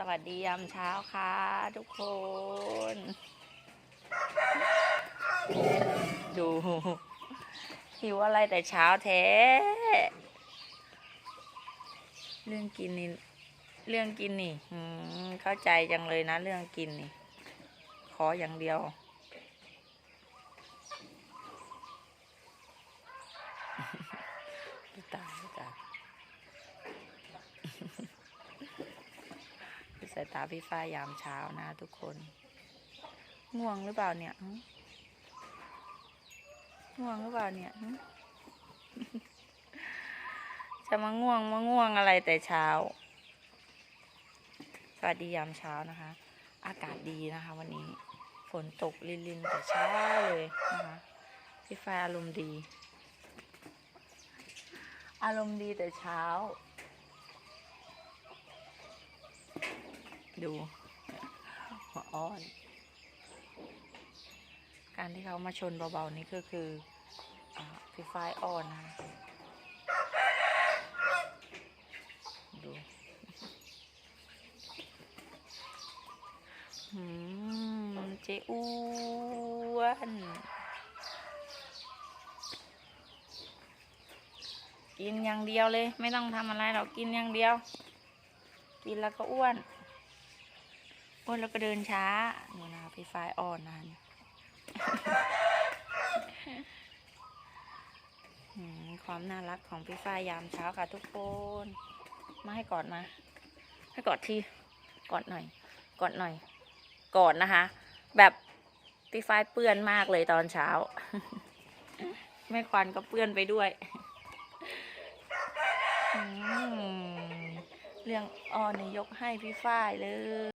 สวัสดียามเช้าค่ะ ทุกคน ดู หิวอะไรแต่เช้าแท้ เรื่องกินนี่ เรื่องกินนี่เข้าใจจังเลยนะ เรื่องกินนี่ ขออย่างเดียว ดูตาดูตา ดูสายตาพี่ฟ้ายามเช้านะทุกคน ง่วงหรือเปล่าเนี่ยง่วงหรือเปล่าเนี่ยจะมาง่วงมาง่วงอะไรแต่เช้า สวัสดียามเช้านะคะ อากาศดีนะคะ วันนี้ฝนตกลินๆแต่เช้าเลยนะคะพี่ฟ้าอารมณ์ดี อารมณ์ดีแต่เช้า ดูหัวอ้อน การที่เขามาชนเบาๆนี่ก็คืออาพี่ฝ้ายอ่อนนะดูหืมเจ๊อ้วนกินอย่างเดียวเลย ไม่ต้องทำอะไรหรอกกินอย่างเดียว กินแล้วก็อ้วน อ้วนแล้วก็เดินช้าหนี่นะคะพี่ฝ้ายอ่อนนะคะเนี่ยความน่ารักของพี่ฝ้ายยามเช้าค่ะทุกคน มาให้กอดมา ให้กอดทีกอดหน่อย กอดหน่อย กอดนะคะ แบบพี่ฝ้ายเปื้อนมากเลยตอนเช้า แม่ควันก็เปื้อนไปด้วย เรื่องอ้อนนี่ยกให้พี่ฝ้ายเลย